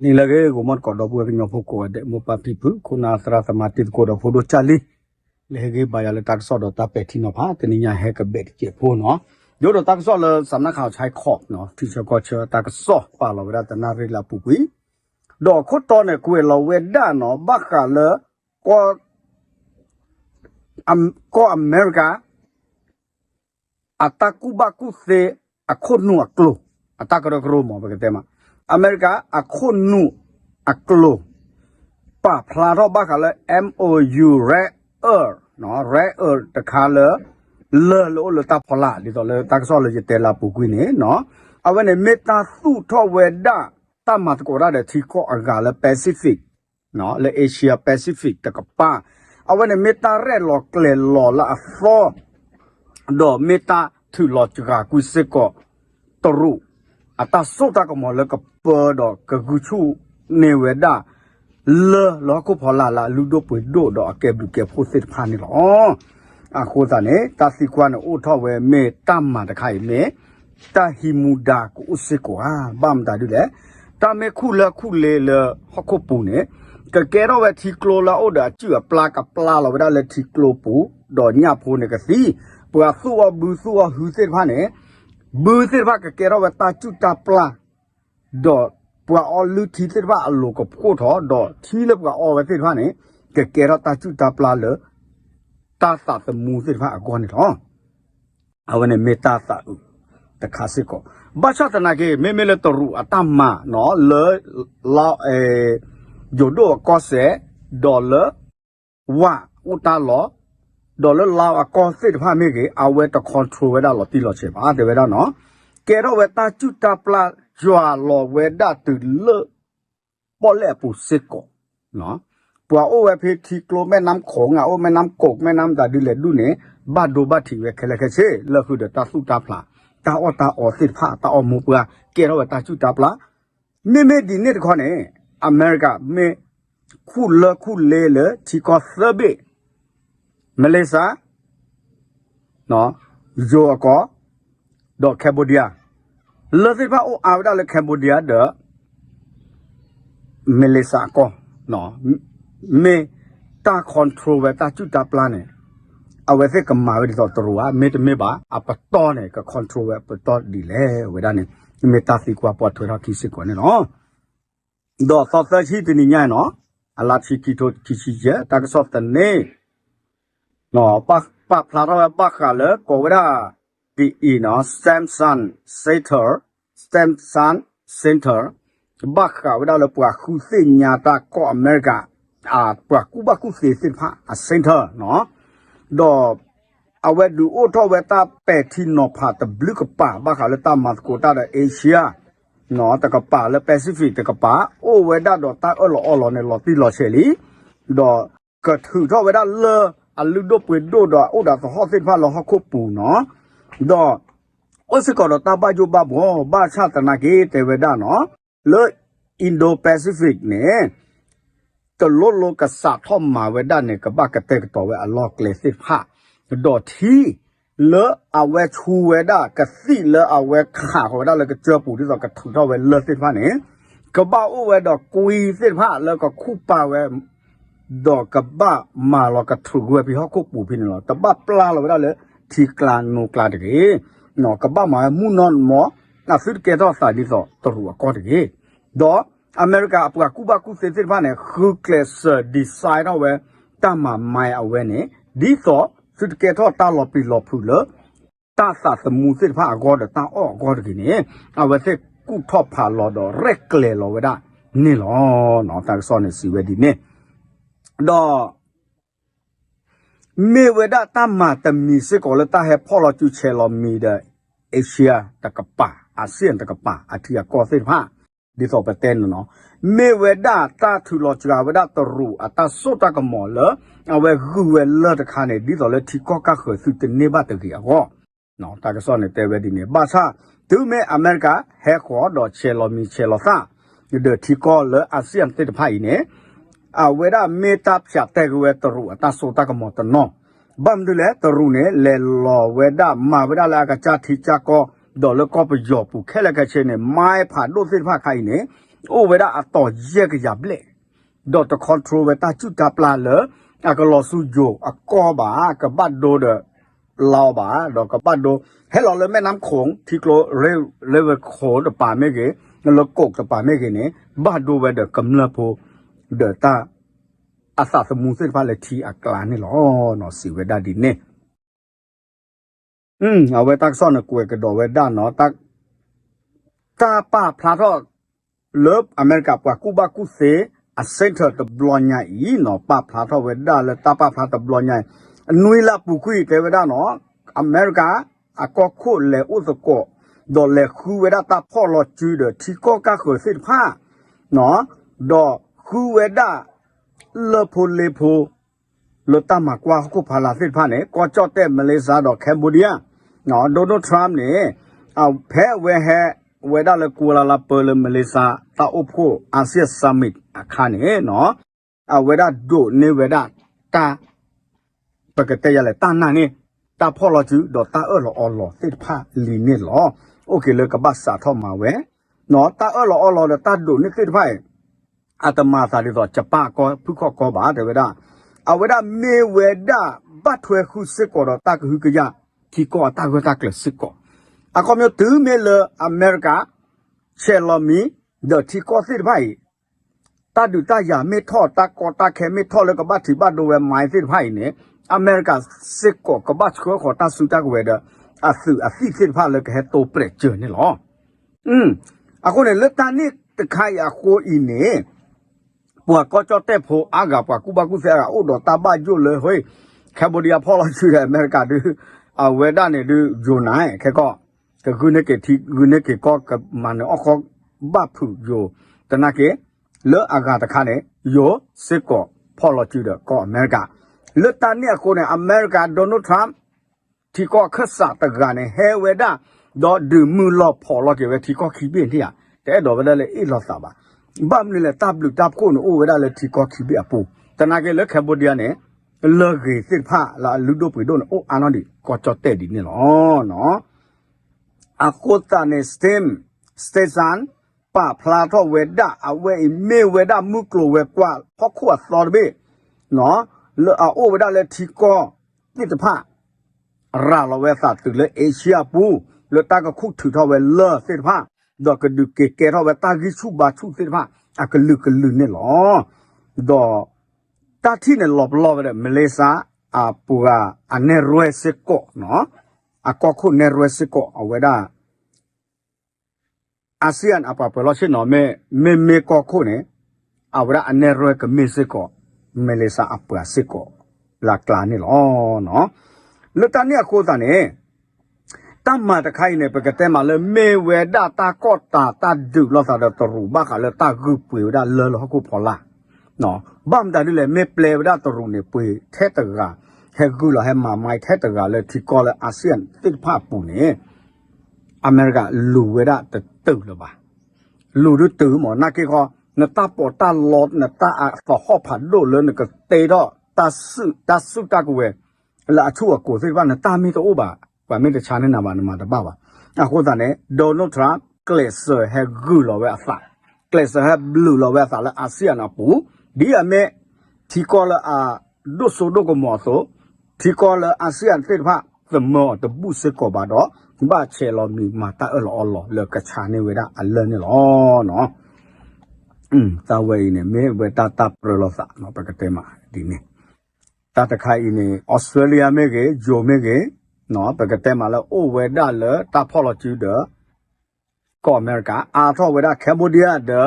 ni lage go mot ko do bu nyo phu ko de mo pa pi pu kuna sra samati ko do phu do chali lege ba ya le tak so do ta pe thi no pha te ni nya he ka be che phu no yo do tak so le sam na khaw chai khop no ti cho ko cho tak so pa lo ra ta na ri la pu pi do ko to ne ku lo we da no ba ka le ko am ko america atakubaku se akhonu aklo atakaro kro mo ba ke tema america akhonu aklo pa phla ro ba ka le mou rare er no rare er ta kha le le lo le ta phla li to le ta so le je te la pu kwi ne no awe ne meta su tho we da ta ma ko ra de thi ko aga le pacific no le asia pacific ta ka pa awe ne meta re lo kle lo la fo ดอเมตาถือหลอดจกากุเสก็ตรุอัตาสุตากมอแล้วก็เปิดดอกกกุชูเนเวดาเลอล้อก็พอลาลาลูโดปวยโดดอกแกบุแกโพสิพานี่ ပေါ်တော့ကကူချုနေဝဒလောလောကိုဖော်လာလာလူတို့ပွေတို့တော့အကဲဘူးကဲဖို့စစ်ဖာနေတော့အခိုးသားနဲ့တာစီကွာနဲ့အိုထော့ဝဲမေတမ္မာတခိုင်မေတာဟီမူဒါကိုဥစစ်ကွာဘမ်တာဒူလေတာမေခုလခုလေလဟခုပူနေကကဲတော့ဝဲတီကလိုလာအိုဒါကျွပလာကပလာလောဝဒါလေတီကလိုပူတော့ညဖိုးနေကစီပွာဆူဝဘူးဆူဝဟူစစ်ဖာနေဘူးစစ်ဖာကကဲတော့ဝဲတာကျွတာပလာ ဒေါ်ပွာအော်လူတီစစ်ဖာအလိုကပို့တော့ဒေါ်တီလပွာအော်ဝစစ်ဖာနေကကဲတော့တာကျူတာပလာလေတာတာတမူစစ်ဖာအကောနေတော့အဝနေမေတာတာတခါစစ်ကိုဘာချတနာကေမေမေလတရူအတမ္မနော်လေလောအဲ jodo kose dollar wa uta lo dollar la a kose de pha me ke awe to control we da lo ti lo che ba de we da no ke ro we ta chu ta pla jwa lo we da tu le po le pu sit ko no ปัวโอเวเพทีโกลแม่น้ำโขงอ่ะโอแม่น้ำกกแม่น้ำตาดิเลดูเนี่ยบาดโดบาทีเวเคเลเคเชเลคือเดตาสุตาพลาตาออตาออสิผ้าตาออมูปัวเกเราตาจุตาพลาเมเมดีเนี่ยขอเนี่ย อเมริกาเมคู่เลคู่เลเลที่ ကြွာလော်ဝဲဒတူလပေါ်လဲပူစစ်ကောနော်ပွာအိုဝဲဖေတီကလိုမဲနမ်ခေါငါအိုမဲနမ်ကုတ်မဲနမ်ဒါဒီလေဒူနေဘတ်ဒိုဘတ်တီဝဲခဲလက်ခဲချေလခုဒတာစုတာဖလာတာအော်တာအော်စစ်ဖာတာအော်မူပွာကဲတော့တာချူတာဖလာမေမေဒီနေတခေါနဲ့အမေရိကမေခုလခုလေလေတီကောဆဘေမလေးရှားနော်ဂျိုအကောဒေါ်ကမ်ဘောဒီးယား lo se pa o awda le cambodia de me le sa ko no me ta control ba ta chu ta plan ne awe se kama we so tro wa me te me ba a pa to ne ka control ba pa to di le we da ne me ta si kwa pa thwe ra ki si ko ne no do so sa chi ti ni nya no a la chi ki to ki chi je ta ka so ta ne no pa pa phla ra ba ka le ko wa pi i no samsung center samsung center ba ka wa le pwa khu se nya ta ko america a pwa ku ba ku se sin pha a center no do အဝဲဒူအိုထောဝဲတာပဲတီနောဖာတဘလကပါဘာခါလတာမတ်ကိုတာတဲ့အေရှိယာနော်တကပါလေပစိဖိတ်တကပါအိုဝဲဒါတော့တာအော်လော်အော်လော်နဲ့လော်တီလော်ချေလီတော့ကထူတော့ဝဲဒါလေအလူဒိုပွေဒိုတော့အိုဒါဟောစစ်ဖာလော်ဟခုပူနော် တော့ဩစကောတော့တာပါဂျိုဘဘောဘာချတနာကေတေဝဲဒါနော်လေအင်ဒိုပစိဖိတ်နဲ့တလောလောကစားထောမှာဝဲဒါနဲ့ကဘကတဲ့တော့ဝဲအလော့ကလေစစ်ဖာတော့ထီလေအဝဲချူဝဲဒါကစီလေအဝဲခါဟောဒါလေကကြောပူဒီတော့ကထူတော့ဝဲလေစစ်ဖာနေကဘာအိုဝဲတော့ကွီစစ်ဖာလေကခုပါဝဲတော့ကဘာမာလောကထူဝဲပြီးဟောခုပူဖိနေလောတဘပလာလောဝဲဒါလေ ทีกลานโนกลาเดเนาะกะบะมามุนอนมอนาฟิเกดอซาดิซอตรูอกอเดดออเมริกาอปกาคูบาคูเซซิบาเนคูเคลสดีไซน์เอาเวตามามายเอาเวเนดิซอฟิเกดอตาลอปิลอพูเลตาสาสมูสิพาอกอดตาออกอดกิเนเอาเวเซกูทอพาลอดอเรกเลลอเวดานี่ลอเนาะตาซอเนซีเวดิเนดอ မေဝဒတမတမီစကောလတဟေဖောလကျူချေလောမီဒအေရှယာတကပာအာဆီယံတကပာအထီယကောစေဖာဒီသောပတဲနော်မေဝဒတာထူလောကျရာဝဒတရူအတဆုတကမောလအဝဲဂူဝဲလတခါနေဒီသောလဲထီကောကခွေစုတနေပါတကြီးဟောနော်တာကစောနေတဲဝဲဒီနေပါသဒူမေအမေရိကဟဲခေါ်တော့ချေလောမီချေလောသာဒီတထီကောလအာဆီယံတေတဖိုင်နေ အဝေဒမေတ္တာဖြတ်တဲ့ကွယ်တရူအတဆူတကမောတနောဘမ်ဒူလေတရူနေလေလောဝေဒမဝေဒလာကချာတိချာကောဒေါ်လကောပယောပူခဲလကချေနေမိုင်ဖာဒိုစစ်ဖာခိုင်နေအိုဝေဒအတော်ရက်ကရပလေဒေါ်တကွန်ထရိုဝေတာချူတာပလာလေအကလောစုဂျိုအကောဘာကဘတ်ဒိုဒလောဘာဒေါ်ကဘတ်ဒိုဟဲလောလေမဲနမ်ခုံတီကလိုရေလေဝခိုးတပါမေကေလကောကတပါမေကေနေဘတ်ဒိုဝေဒကမ္လဖို ดตาอาสาสมุนเสพาเลทีอากลานี่หรอนอสิเวดาดินเนี่ยอืมเอาไว้ตักซ่อนกวยกระโดดเวด้านเนาะตักตาป้าพลาทอเลิฟอเมริกากว่ากูบากูเซอาเซนเตอร์ตบลอนใหญ่เนาะป้าพลาทอเวด้าและตาป้าพลาตบลอนใหญ่นุยละปุคุยเกเวด้าเนาะอเมริกาอากอคุเลอุสโกดอลเลคูเวด้าตาพ่อลอจืดเดที่ก็กะเขยสิทผ้าเนาะดอก ခူဝဒါလဖိုလေဖိုလတမကွာခုဖလာစစ်ဖာနေကောကြော့တဲ့မလေးစားတော့ကမ်ဘောဒီးယားနော်ဒိုနယ်ထရမ်နေအဖဲဝဲဟဲဝဲဒါလေကူလာလာပလမလေးစားတာအဖို့အာဆီယံဆမစ်အခါနေနော်အဝဲဒါဒိုနေဝဲဒါတာပကတဲ့ရလေတာနာနေတာဖော်လို့ကျတော့တာအော်လောအော်လောစစ်ဖာလီနေလောโอเคလေကဘတ်စာထောက်မှာဝဲနော်တာအော်လောအော်လောတာဒိုနေစစ်ဖာ အတမစာလေးဆိုဂျပကောဖုခော့ကောပါတဝဒအဝဒမေဝဒဘတ်ထွဲခုစစ်ကောတော့တကဟုကရခီကောတကဝကကလစစ်ကောအကောမျိုးသူမေလအမေရိကချဲလော်မီဒတီကောစစ်ဖိုင်တဒုတရမေထောတကောတခဲမေထောလကဘတ်တီဘတ်ဒိုဝဲမိုင်းစစ်ဖိုင်နေအမေရိကစစ်ကောကဘတ်ခောခေါ်တဆူတကဝဲဒအဆူအစီစစ်ဖာလကဟဲတိုပရက်ဂျေနေလောอืมအခုနေလက်တနစ်တခိုင်အခိုအင်းနေ ပွာကောကြောတဲ့ဖိုအာဂါပွာကူဘကူဆရာအိုတော်တဘဂျိုလေဟွေကမ်ဘောဒီးယားဖော်လာရှိတဲ့အမေရိကန်ဒီအဝေဒနဲ့ဒီဂျိုနိုင်ခဲကောကဂုနကေတီဂုနကေကောကမနအခေါဘဖူဂျိုတနကေလောအာဂါတခါနဲ့ယောစစ်ကောဖော်လာရှိတဲ့ကောအမေရိကန်လွတ်တန်နဲ့ကိုနဲ့အမေရိကန်ဒေါ်နယ်ထရမ်တီကောခက်ဆာတကနေဟဲဝေဒဒေါ်ဒူမူလောဖော်လာကေဝတီကောခီပြင်းတိရတဲ့တော်ပဲလေအီလောစာပါ บัมนี่แหละตับลูกตับคนโอ้เได้เลยที่ก็ขี้เบียปูแต่นาเกลือแคบูเดียเนี่ยเลิกเกสิผ้าละลูกดูปุ๋โดนโอ้อันนั้นดิก็จอดเตะดิเนี่เนาะเนาะอากุตาเนสเตมสเตซันป้าพลาทอเวด้าเอาเวเมเวด้ามุกโลเวกว่าพ่อขวดซอดเบเนาะเลอเอาโอเวด้เลยทีก็นี่จะผ้าราเราเวสัตตึกเลยเอเชียปูเลอตาก็คุกถือทอเวเลอเส้นผ้า ดอกกะดูเกเกทอเวตากิชุบาชุสิตพะอะกะลึกะลึเนี่ยหรอดอตาที่เนี่ยหลบลอบเวมเลซาอาปูกาอันเนรเวสโกเนาะอะกอคุเนรเวสโกอเวดา อาเซียนอปะปะลอชินอเมเมเมกอโคเนอาวระอันเนรวยกเมซิโกเมเลซาอปะซิโกลากลานี่ลอเนาะลตาเนี่ยโคตาเนตั တမတခိုင်နဲ့ပကတဲ့မှာလဲမေဝဲတာတာကော့တာတာဒုလောသာတော့တရူဘာကလဲတာဂုပွေဒါလဲလောကိုဖော်လာနော်ဘမ်တာဒီလဲမေပလေဒါတရူနေပွေထဲတကဟဲဂူလာဟဲမာမိုက်ထဲတကလဲထီကောလဲအာဆီယံတိဖပူနေအမေရိကလူဝဲတာတုတ်လပါလူတို့တူမော်နာကေခေါ်နတာပေါ်တာလော့နတာအဖဟောဖာဒိုလဲနကတေတော့တဆုတဆုတကဝဲလာအထူအကိုစိတ်ပါနတာမီတော့ဘာ าพปูเนี่ย อเมริกาลูเวดาตะตึกเลยป่ะลูดูตือหมอนักกี่ข้อนตาปอตาลอดนตาอะฟอฮอผัดโดเลยนก็เตดอตาสุตาสุตากเวละชั่วกูสิว่านตามีตัวบ่าว่าไม่ได้ชาเนี่ยนามานามาตะบ้าว่ะอะโคตาเนี่ยโดนัลด์ทรัมป์เกลเซอร์เฮกูลอเวอะฟาเกลเซอร์เฮบลูลอเวอะฟาละอาเซียนอะปูဒီအမေที่ก็ละอาดโซโดก็หมอโซที่ก็ละอาเซียนเฟดพะสมอตะบุสก็บาดอ ba che lo mi ma ta e lo lo le ka cha ne we da a le ne lo no um ta we ne me we ta ta pro lo sa no pa ka te ma di ne ta ta khai ne australia me ge jo me ge no pa ka te ma lo o we da le ta pho lo chu de ko america a tho we da cambodia de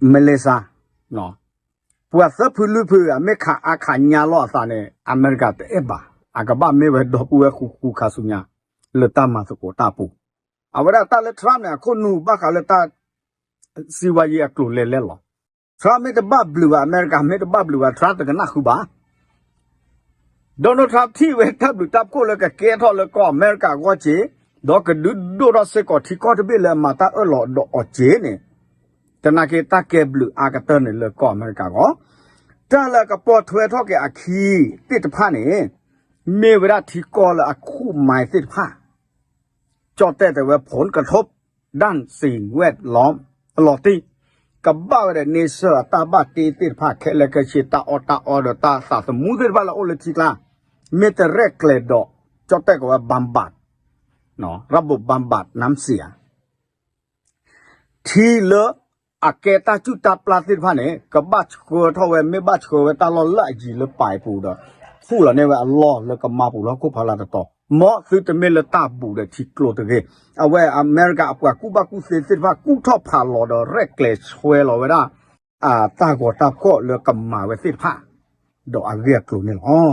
malaysia no ပဝသဖလူဖူအမေခါအခါညာလောစာနေအမေရိကတဲ့ဘာအကဘာမေဝဒပူဝခုခုခါဆုညာလတမစကိုတာပူအဝရတာလက်ထရမ်နေခုနုဘခါလက်တာစီဝါရီအကလိုလဲလဲလောထရမ်မေတဘဘလူအမေရိကမေတဘဘလူကထရတ်ကနခုပါ โดนทรัมที่เวทับดูทับกูเลยก็บเกทอเลยก็อเมริกาก็เจดอกดูดูรัสเซก็ที่ก็จะเป็นเลยมาตาเออหลอดอกเจเนี่ยตนาเกตาเก็บหรืออากาเตอร์เนี่ยเลยก็อเมริกาก็แต่ละกับปอทเวทอแกอาคีติดผ้าเนี่ยมีเวลาที่ก็เลยอคู่หมายติดผ้าจอดแต่แต่ว่าผลกระทบด้านสิ่งแวดล้อมหลอดที่ ตาสาสมุดบาลโอเลติกลาเมตเรกเลดอจอแต่กว่าบำบัดเนาะระบบบำบัดน้ำเสีย ทีเลอะเกตาจุตาปลาติดพันเนี่ยกับบัชโคทเวไม่บัชโคเวตาลอละจีเลไปปูดฟูละเนี่ยว่าอัลลอฮ์แล้วก็มาปูแล้วก็พาลาตต่อมอซื้อแต่เมลตาปูเดที่กลัวตะเกเอ မော့စုတမေလတာပူတဲ့ချီကလိုတကေအဝဲအမေရိကအပွားကူဘကူစေစစ်ဖာကူထော့ဖာလော်တော့ရက်ကလက်ဆွဲလော်ဝဲတာအာတာကောတာခော့လော်ကမ္မာဝဲစစ်ဖာတော့အရက်ကူနေဟော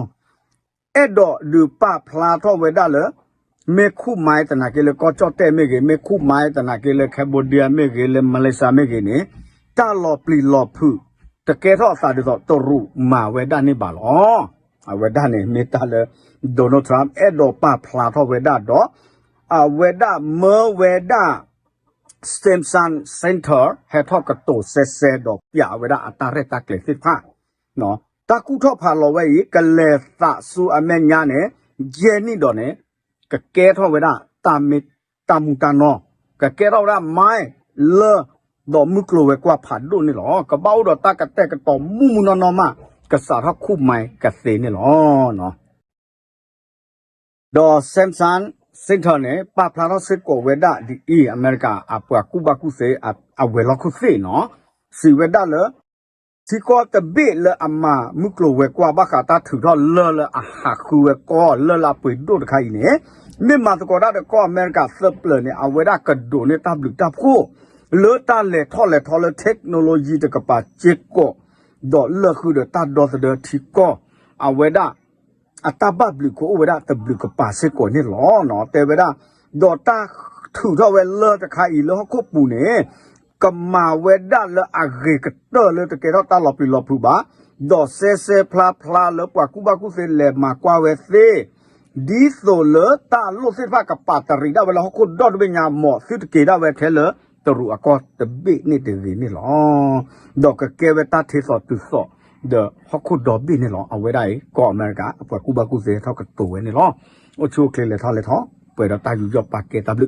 အဲ့တော့လူပဖလာထော့ဝဲတာလော်မေခုမိုင်းတနာကေလေကောချော့တဲမေကေမေခုမိုင်းတနာကေလေကမ္ဘောဒီးယားမေကေလေမလေးရှားမေကေနေတာလော်ပလီလော်ဖူတကယ်တော့အစာတတော့တော်ရူမာဝဲတာနေပါလောအဝဲတာနေမေတာလော် โดนัลด์ทรัมป์เอ็ดดอปาพลาทอเวดาดออ่าเวดาเมอเวดาสเตมซันเซ็นเตอร์เฮทอกระตูเซเซดอกยาเวดาอัตราเรตาเกลสิผ้าเนาะตะกุทอพาลอเวอีกะเลสะสูอเมญญาเนเจนี่ดอเนกะแกทอเวดาตามิตามุตานอกะแกเราดาไม้เลอดอมุกโลเวกว่าผัดดูนี่หรอกะเบ้าดอตากะแตกะตอมุมุนอนอมากะสาทคู่ไม้กะเสนี่หรอเนาะ อเมริกาอาปวกูบากุเซอาอเวลคุเซเนาะစီဝဒလစီကောတဘေလအမမုကလိုဝဲကွာဘခတာထူတော့လလအဟာခုဝဲကောလလပွေဒုတ်ခိုင်နေမြမတကောရတဲ့ကောအမေရိကဆပ်ပလနေအဝဲရကဒိုနေတပ်လူတပ်ကိုလောတလေထော်လေထော်လေ technology တကပါချစ်ကိုဒေါ်လခုဒတာဒေါ်စဒတီကိုအဝဲရ အတဘဘလူကိုဝဲရတဘလူကပါစစ်ကိုနေလောနော်တေဝဲရဒေါ်တာထူတော့ဝဲလတခိုင်လောခုပူနေကမာဝဲဒါလအဂေကတော်လေတကေတော့တာလပီလပူပါဒေါ်ဆဲဆဲဖလာဖလာလပွားကူဘကူစေလေမာကွာဝဲစေဒီဆိုလတာလို့စစ်ဖကပါတရီဒါဝဲလဟခုဒေါ်ဘညာမောစစ်ကေဒါဝဲထဲလတရူအကောတပိနေတေဒီနေလောဒေါ်ကကေဝဲတာထေဆောတူ ဆောဒဟခုဒေါ်ဘိနေလောအဝဲဒိုင်ကောအမေရိကအပွားကူဘကူစေထောက်ကတူဝဲနေလောအချိုကလေလေထားလေထားပွေတော့တာယူရပါကေတဘလ